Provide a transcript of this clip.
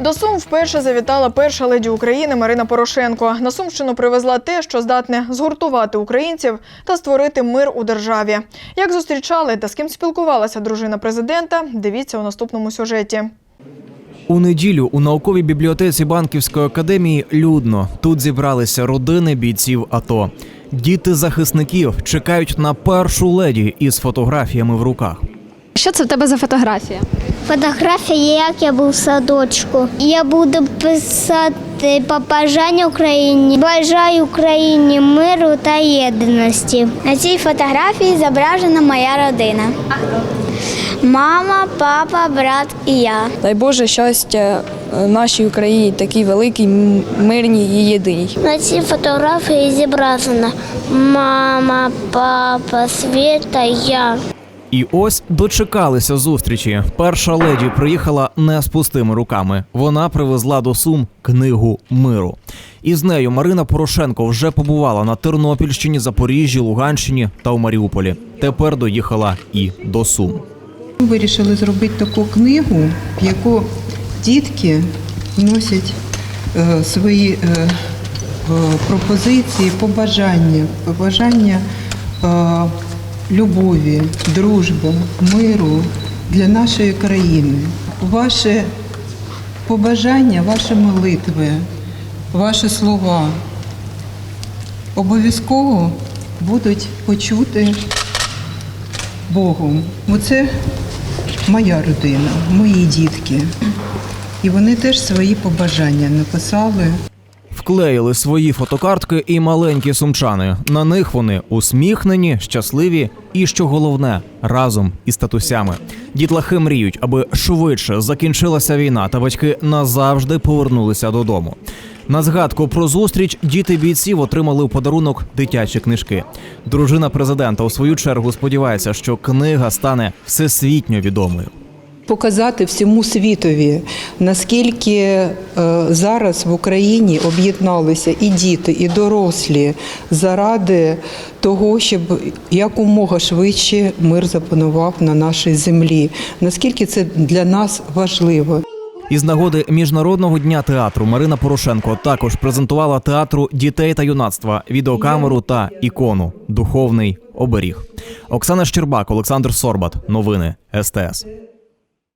До Сум вперше завітала перша леді України Марина Порошенко. На Сумщину привезла те, що здатне згуртувати українців та створити мир у державі. Як зустрічали та з ким спілкувалася дружина президента, дивіться у наступному сюжеті. У неділю у науковій бібліотеці банківської академії людно. Тут зібралися родини бійців АТО. Діти захисників чекають на першу леді із фотографіями в руках. Що це в тебе за фотографія? Фотографія, як я був в садочку. Я буду писати побажання Україні. Бажаю Україні миру та єдності. На цій фотографії зображена моя родина. Мама, папа, брат і я. Дай Боже щастя е, нашій Україні, такій великій, мирній і єдиній. На цій фотографії зображена мама, папа, Світа, я. І ось дочекалися зустрічі. Перша леді приїхала не з пустими руками. Вона привезла до Сум книгу миру. І з нею Марина Порошенко вже побувала на Тернопільщині, Запоріжжі, Луганщині та у Маріуполі. Тепер доїхала і до Сум. Ми вирішили зробити таку книгу, в яку дітки вносять е, свої е, е, пропозиції, побажання, побажання е, любові, дружби, миру для нашої країни. Ваше побажання, ваші молитви, ваші слова обов'язково будуть почути Богом. Оце моя родина, мої дітки. І вони теж свої побажання написали. Вклеїли свої фотокартки і маленькі сумчани. На них вони усміхнені, щасливі і, що головне, разом із татусями. Дітлахи мріють, аби швидше закінчилася війна, та батьки назавжди повернулися додому. На згадку про зустріч діти бійців отримали у подарунок дитячі книжки. Дружина президента у свою чергу сподівається, що книга стане всесвітньо відомою. Показати всьому світові, наскільки е, зараз в Україні об'єдналися і діти, і дорослі заради того, щоб якомога швидше мир запанував на нашій землі. Наскільки це для нас важливо. Із нагоди міжнародного дня театру Марина Порошенко також презентувала театру дітей та юнацтва, відеокамеру та ікону Духовний оберіг. Оксана Щербак, Олександр Сорбат. Новини СТС.